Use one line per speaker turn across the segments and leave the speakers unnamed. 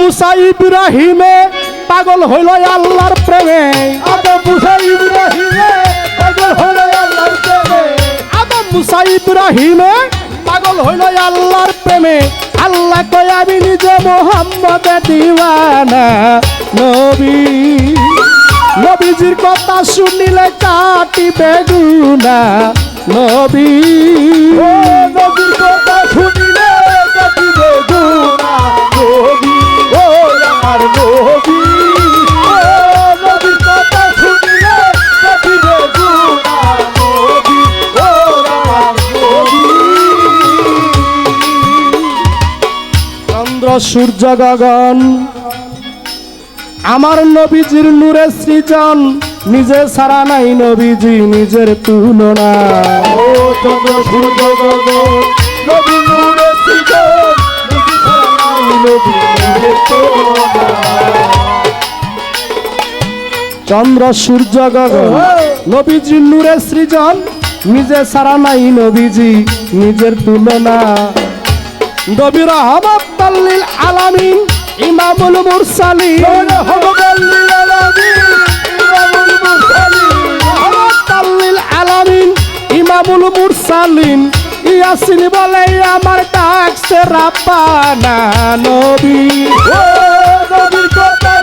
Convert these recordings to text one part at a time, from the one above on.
মুসা ইব্রাহিমে পাগল হইল আল্লাহর প্রেমে।
আদম মুসা ইব্রাহিমে পাগল হলো আল্লাহর প্রেমে।
আদম মুসা ইব্রাহিমে পাগল হইল আল্লাহর প্রেমে। আল্লাহ কই আমি নিজে মোহাম্মদ দিওয়ানা নবী। নবীজির কথা শুনিলে কাটি বেগুনা নবী। সূর্য গগন আমার নবীজির নূরে সৃজন নিজে সারা নাই নবীজি নিজের তুলনা।
চন্দ্র সূর্য গগন নবী নূরে সৃজন নবী ছাড়া নাই নবী নূরে তুলনা।
চন্দ্র সূর্য গগন নবীজির নূরে সৃজন নিজে সারা নাই নবীজি নিজের তুলনা। নবীর রহমত তাল্লিল আলামিন ইমামুল মুরসালিন
আলামিন, ইমামুল মুরসালিন।
রহমত তাল্লিল আলামিন ইমামুল মুরসালিন ইয়াসিন বলে আমার ডাকছে রাব্বানা নবী
ও নবীর কথা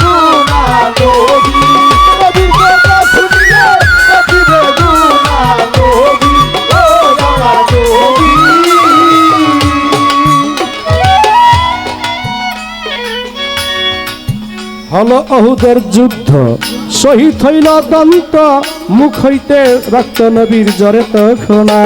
গুণা নবী।
হল অহুদের যুদ্ধ। শহীদ হইল দন্ত মুখ হইতে রক্ত নবীর জরে তখনা।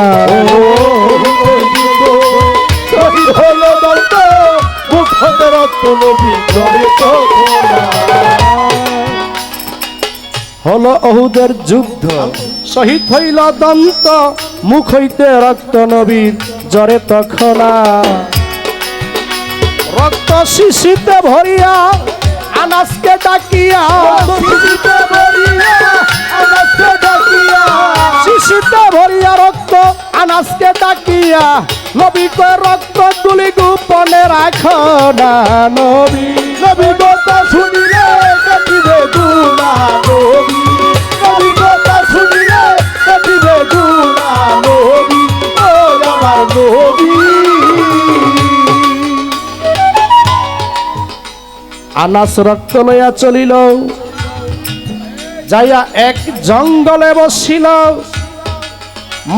হল
অহুদের যুদ্ধ। শহীদ হইল দন্ত মুখ হইতে রক্ত নবীর জরে তখনা রক্ত শিশিতে ভরিয়া আনাসকে ডাকিয়া
শিশিতে ভরিয়া, আনাসকে ডাকিয়া।
শিশিতে ভরিয়া রক্ত আনাসকে ডাকিয়া নবী কয় রক্ত তুলি গোপনে রাখ না নবী।
নবী কথা শুনিলে কাটিবে গুণা নবী। নবী কথা শুনিলে কাটিবে গুণা নবী। ও আমার নবী।
আনাস রক্ত লইয়া চলিল। যাইয়া এক জঙ্গলে বসিল।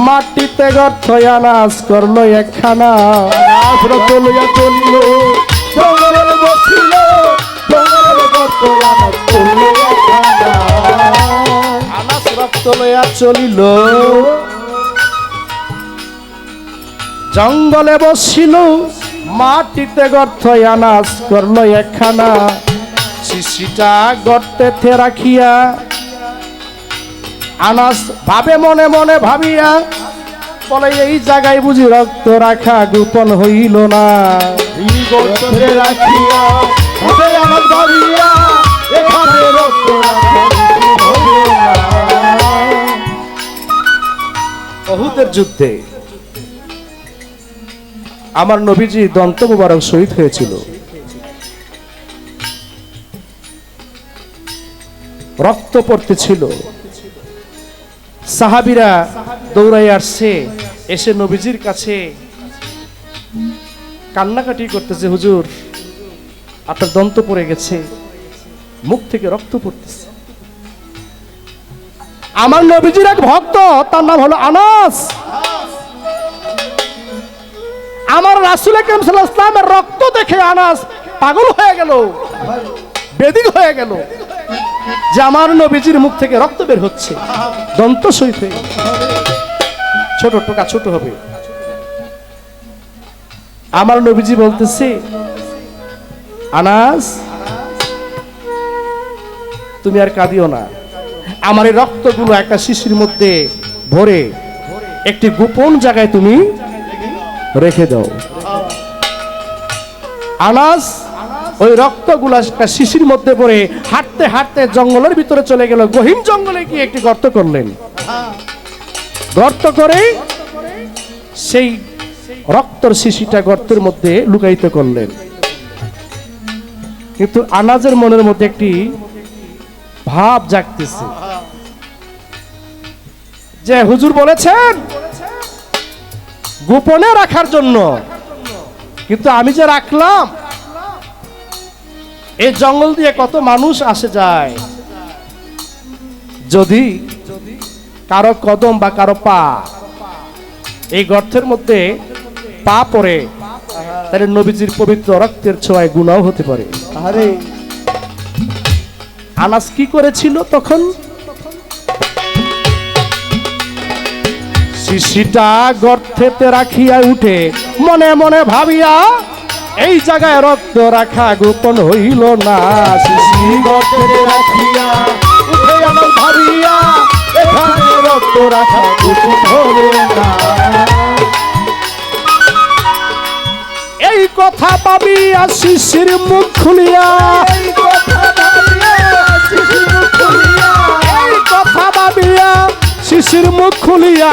মাটিতে গর্থ আনাস করল একখানা।
নাফরত লইয়া চলিল। জঙ্গলের বসিল। জঙ্গলের গর্ত আনাজ করল একখানা।
আনাস রক্ত লইয়া চলিল। জঙ্গলে বসিল। মাটিতে গর্থ আনাস করল একখানা। শিশিটা গর্তেতে রাখিয়া আনাস ভাবে মনে মনে ভাবিয়া বলে এই জায়গায় বুঝি রক্ত রাখা গোপন হইল না।
এই রাখিয়া হবে ভাবিয়া এখানে রক্ত রাখা হবে
যুদ্ধে আমার নবীজি দন্ত মুবারক শহীদ হয়েছিল। রক্ত পড়তেছিল সাহাবিরা দৌড়াই আসছে, এসে নবীজির কাছে কান্নাকাটি করতেছে, হুজুর, আপনার দন্ত পড়ে গেছে, মুখ থেকে রক্ত পড়তেছে। আমার নবীজির এক ভক্ত, তার নাম হলো আনাস। আমার রাসুল ইসলামের রক্ত দেখে আনাস পাগল হয়ে গেল। বেদিক হয়ে গেল। যে আমার নবীজির মুখ থেকে রক্ত বের হচ্ছে। দন্ত হয়ে ছোট টোকা ছোট হবে। আমার নবীজি বলতেছে, আনাস, তুমি আর কাঁদিও না। আমার এই রক্তগুলো একটা শিশির মধ্যে ভরে একটি গোপন জায়গায় তুমি রেখে দাও। আনাস, ওই রক্তগুলা একটা শিশির মধ্যে পড়ে হাঁটতে হাঁটতে জঙ্গলের ভিতরে চলে গেল। গহীন জঙ্গলে গিয়ে একটি গর্ত করলেন। গর্ত করে সেই রক্তর শিশিটা গর্তের মধ্যে লুকায়িত করলেন। কিন্তু আনাজের মনের মধ্যে একটি ভাব জাগতেছে। যে হুজুর বলেছেন গোপনে রাখার জন্য। কিন্তু আমি যে রাখলাম এই জঙ্গল দিয়ে কত মানুষ আসে যায়। যদি কারও কদম বা কারও পা এই গর্তের মধ্যে পা পড়ে তাহলে নবীজির পবিত্র রক্তের ছোঁয়ায় গুণাও হতে পারে।
আরে।
আনাস কি করেছিল তখন? শিশিটা গর্তেতে রাখিয়া উঠে মনে মনে ভাবিয়া এই জায়গায় রক্ত রাখা গোপন হইল না। শিশি
গর্তে রাখিয়া উঠে আমার ভাবিয়া এখানে রক্ত রাখা উচিত হবে না।
এই কথা ভাবিয়া শিশির মুখ খুলিয়া
এই কথা ভাবিয়া শিশির খুলিয়া।
কথা ভাবিয়া শিশির মুখ খুলিয়া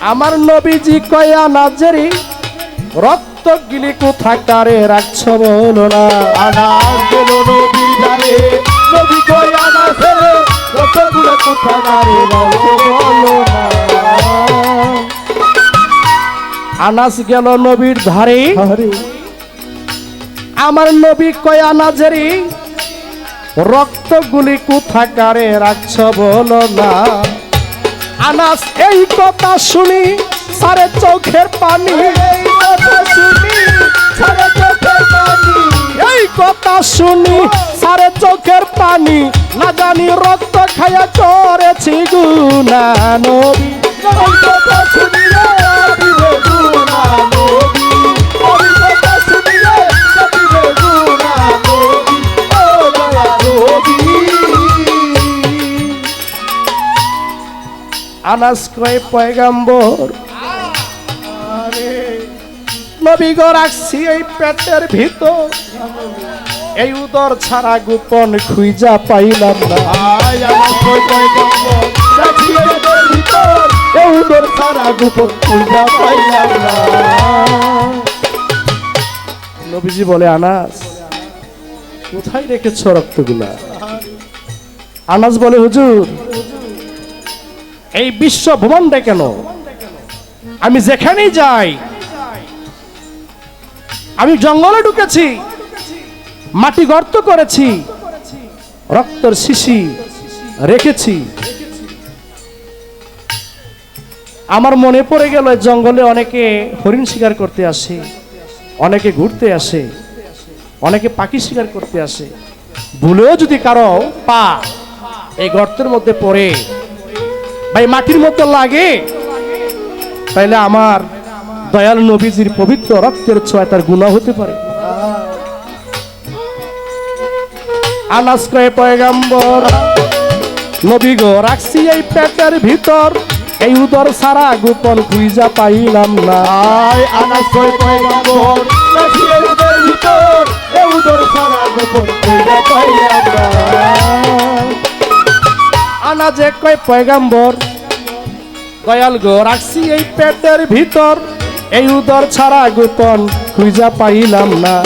আমার
নবীজি কয় আনাজেরি রক্ত গিলি কোথাকারে রাখছ বলো না।
আনাস গেল নবীর নবী বলো না।
আনাস গেল ধারে। আমার নবী কয়া আনাজেরি রক্ত গুলি কোথাকারে রাখছ বলো না। আনাস এই কথা শুনি সারে চোখের পানি।
এই কথা শুনি সারে চোখের পানি।
শুনি না জানি রক্ত খায়া করেছি
নবীর কথা শুনিলে
আনাস কয় পয়গাম্বর?
আরে
নবী গো রাখছি এই পেটের ভিতর। এই উদর ছাড়া গোপন খুঁজা পাইলাম না।
এই উদর সারা গোপন পাইলাম না।
নবীজি বলে আনাস কোথায় রেখেছ রক্তগুলা? আনাস বলে হুজুর এই বিশ্ব ভ্রমণটা কেন? আমি যেখানেই যাই, আমি জঙ্গলে ঢুকেছি, মাটি গর্ত করেছি, রক্তর শিশি রেখেছি। আমার মনে পড়ে গেল জঙ্গলে অনেকে হরিণ শিকার করতে আসে, অনেকে ঘুরতে আসে, অনেকে পাখি শিকার করতে আসে। ভুলেও যদি কারও পা এই গর্তের মধ্যে পড়ে এই মাটির মধ্যে লাগে। তাইলে আমার দয়াল নবীজির পবিত্র রক্তের ছোঁয়া তার গুণা হতে পারে। আনাস কয়ে পয়গাম্বর, নবী গো, রাখছি এই পেটের ভিতর। এই উদর সারা গোপন খুঁজা পাইলাম না।
আনাস দেখি এদের ভিতর। এই উদর সারা গোপন পূজা পাইলাম না।
আনা যে কয় পয়গাম্বর। দয়াল গো রাখছি এই পেটের ভিতর। এই উদর ছাড়া গোপন খুঁজা পাইলাম না।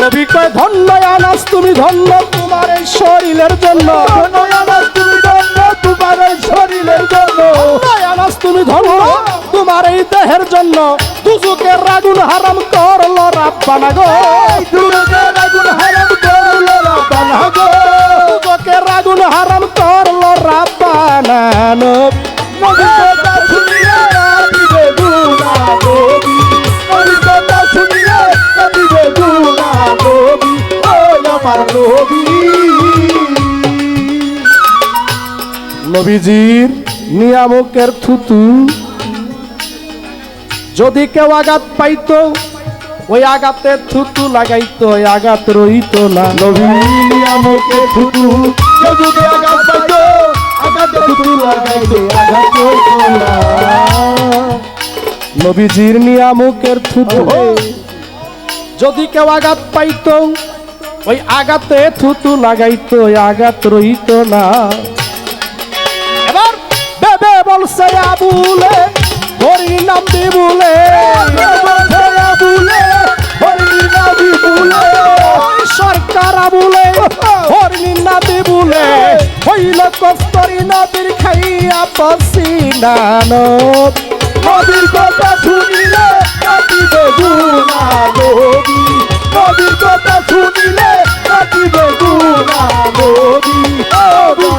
নবী কয় ধন্য আনাস তুমি ধন্য তোমার এই শরীরের জন্য।
নয় আনাস তুমি ধন্য তোমার এই শরীরের জন্য।
ধন্য আনাস তুমি ধন্য তোমার এই দেহের জন্য। দুজুকের রাগুন হারাম করল রাব্বানা গো।
রাব্বানা কথা শুনিলে দিবে গুণা নবী। নবীর কথা শুনিলে দিবে গুণা নবী। ও আমার নবী।
নবীজির নিয়ামকের থুতু যদি কেউ আঘাত পাইতো, ওই আগাতে থুতু লাগাইতো, ওই আঘাত রইত না
নবী নিয়ামকের থুতু যদি আঘাত পাইতো
নবীজির নিয়ামকের থুতু যদি কেউ আঘাত পাইতো ওই আঘাতে থুতু লাগাইত আঘাত রইত না। এবার বেবে বলছে আবুলে হরি নাম বিবুলে
বুলে হরি নবী বুলে
ওই সরকার আবুলে হরি নাম বিবুলে হইল কস্তরি নবীর খাইয়া পসিনা নব
নবীর কথা শুনিলে কাটিবে গুণা নবী নবীর কথা শুনিলে কাটিবে গুণা নবী নবী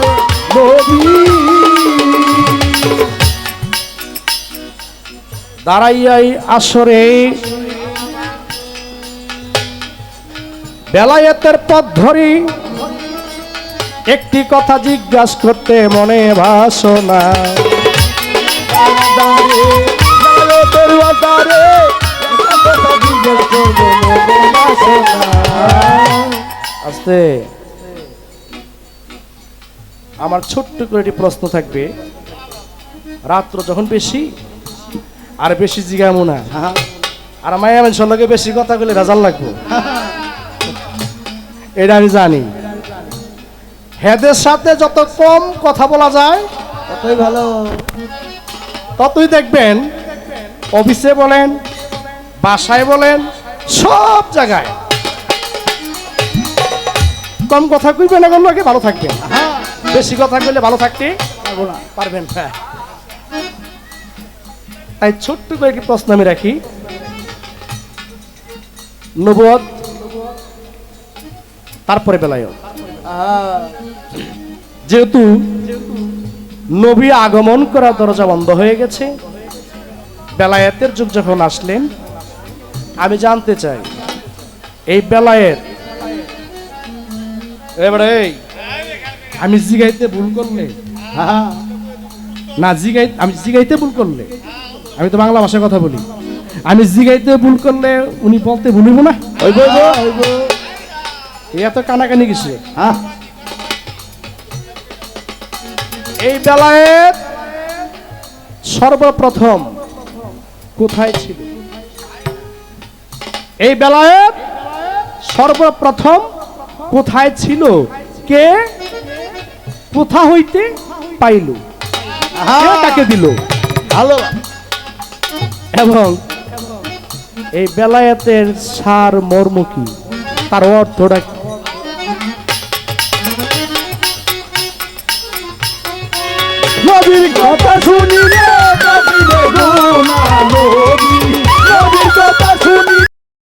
নবী।
দাঁড়াইয়াই আসরে বেলায়েতের পথ ধরি। একটি কথা জিজ্ঞাস করতে মনে বাসনা আস্তে। আমার ছোট্ট করে একটি প্রশ্ন থাকবে। রাত্র যখন বেশি আর বেশি জিগামো না। আর মায়া মানুষের লগে বেশি কথা বলে রেজাল্ট লাগবো। এটা আমি জানি। হেদের সাথে যত কম কথা বলা যায়
ততই ভালো।
ততই দেখবেন অফিসে বলেন বাসায় বলেন সব জায়গায়। কম কথা কইবেন এখন লোকে ভালো থাকবেন বেশি কথা কইলে ভালো থাকতে
পারব না
পারবেন হ্যাঁ তাই ছোট্ট করে একটি প্রশ্ন আমি রাখি। নবদ তারপরে বেলায় যেহেতু নবী আগমন করার দরজা বন্ধ হয়ে গেছে বেলায়েতের যুগ যখন আসলেন আমি জানতে চাই এই বেলায়েত এবারে আমি জিগাইতে ভুল করলে? না জিগাই আমি জিগাইতে ভুল করলে? আমি তো বাংলা ভাষায় কথা বলি। আমি জিগাইতে ভুল করলে উনি বলতে ভুলিব না? এত কানাকানি কিসে
হ্যাঁ?
এই বেলায় সর্বপ্রথম কোথায় ছিল? এই বেলায় সর্বপ্রথম কোথায় ছিল? কে? কোথা হইতে পাইল? তাকে দিল?
ভালো।
এবং এই বেলায়েতের সার মর্ম কি? তার অর্থটা কি?
নবীর কথা শুনিলে নবীর কথা শুনিলে